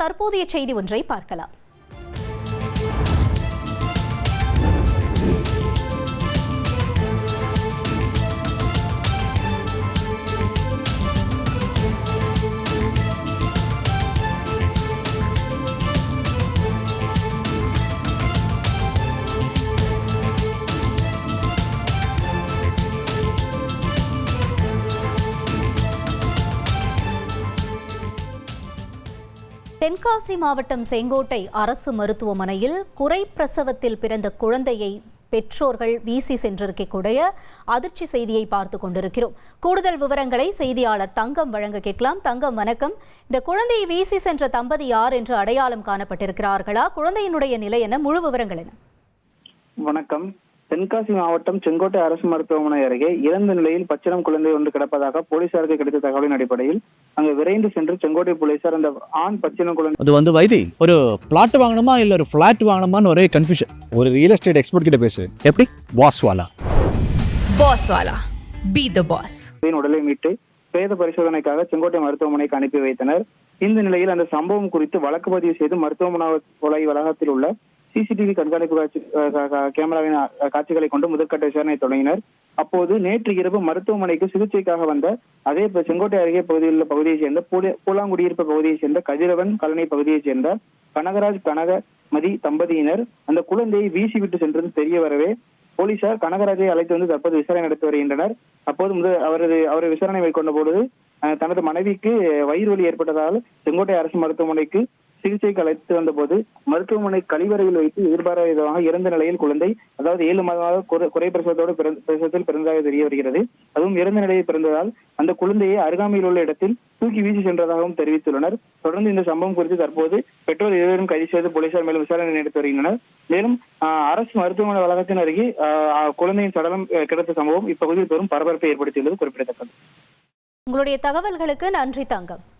தற்போதைய செய்தி ஒன்றை பார்க்கலாம். தென்காசி மாவட்டம் செங்கோட்டை அரசு மருத்துவமனையில் குறை பிரசவத்தில் பிறந்த குழந்தையை பெற்றோர்கள் வீசி சென்றிருக்கக்கூடிய அதிர்ச்சி செய்தியை பார்த்து கொண்டிருக்கிறோம். கூடுதல் விவரங்களை செய்தியாளர் தங்கம் வழங்க கேட்கலாம். தங்கம் வணக்கம். இந்த குழந்தையை வீசி சென்ற தம்பதி யார் என்று அடையாளம் காணப்பட்டிருக்கிறார்களா? குழந்தையினுடைய நிலை என முழு விவரங்கள் என்ன? வணக்கம். தென்காசி மாவட்டம் செங்கோட்டை அரசு மருத்துவமனை அருகே இறந்த நிலையில் பச்சிளம் குழந்தை ஒன்று கிடப்பதாக போலீசாருக்கு கிடைத்த தகவலின் அடிப்படையில் அங்கு விரைந்து சென்று செங்கோட்டை போலீசார் அந்த ஆண் பச்சிளம் குழந்தை அது வந்து வைத்தி ஒரு பிளாட் வாங்கணுமா இல்ல ஒரு ஃபிளாட் வாங்கணுமான்னு ஒரே கன்ஃபியூஷன் ஒரு ரியல் எஸ்டேட் எக்ஸ்பர்ட் கிட்ட பேசு. எப்படி? பாஸ்வாலா பாஸ் வாலா. பி த பாஸ் உடலை மீட்டு பிரேத பரிசோதனைக்காக செங்கோட்டை மருத்துவமனைக்கு அனுப்பி வைத்தனர். இந்த நிலையில் அந்த சம்பவம் குறித்து வழக்கு பதிவு செய்து மருத்துவமனை கொலை வளாகத்தில் உள்ள சிசிடிவி கண்காணிப்பு காட்சி கேமராவின் காட்சிகளை கொண்டு முதற்கட்ட விசாரணை தொடங்கினர். அப்போது நேற்று இரவு மருத்துவமனைக்கு சிகிச்சைக்காக வந்த அதே செங்கோட்டை அருகே பகுதியில் உள்ள பகுதியைச் சேர்ந்த பூல- பூலாங்குடியிருப்பு பகுதியைச் சேர்ந்த கதிரவன் கலனை பகுதியைச் சேர்ந்த கனகராஜ் கனகமதி தம்பதியினர் அந்த குழந்தையை வீசி விட்டு சென்றது தெரிய வரவே போலீசார் கனகராஜை அழைத்து வந்து தற்போது விசாரணை நடத்தி வருகின்றனர். அப்போது முதல் அவரது அவரை விசாரணை மேற்கொண்ட பொழுது அஹ், தனது மனைவிக்கு வயிறு வலி ஏற்பட்டதால் செங்கோட்டை அரசு மருத்துவமனைக்கு சிகிச்சைக்கு அழைத்து வந்தபோது மருத்துவமனை கழிவறையில் வைத்து எதிர்பாராத விதமாக இறந்த நிலையில் குழந்தை அதாவது ஏழு மாதமாக குறை- பிரசவத்தோடு பிறந்த- பிரசவத்தில் பிறந்ததாக தெரிய வருகிறது. அதுவும் இறந்த நிலையில் பிறந்ததால் அந்த குழந்தையை அருகாமையில் உள்ள இடத்தில் தூக்கி வீசி சென்றதாகவும் தெரிவித்துள்ளனர். தொடர்ந்து இந்த சம்பவம் குறித்து தற்போது பெற்றோர் இருவரும் கைது செய்து போலீசார் மேலும் விசாரணை நடத்தி வருகின்றனர். மேலும் ஆஹ், அரசு மருத்துவமனை வளாகத்தின் அருகே ஆஹ், குழந்தையின் சடலம் கிடைத்த சம்பவம் இப்பகுதியில் பெரும் பரபரப்பை ஏற்படுத்தியுள்ளது குறிப்பிடத்தக்கது. உங்களுடைய தகவல்களுக்கு நன்றி தங்கம்.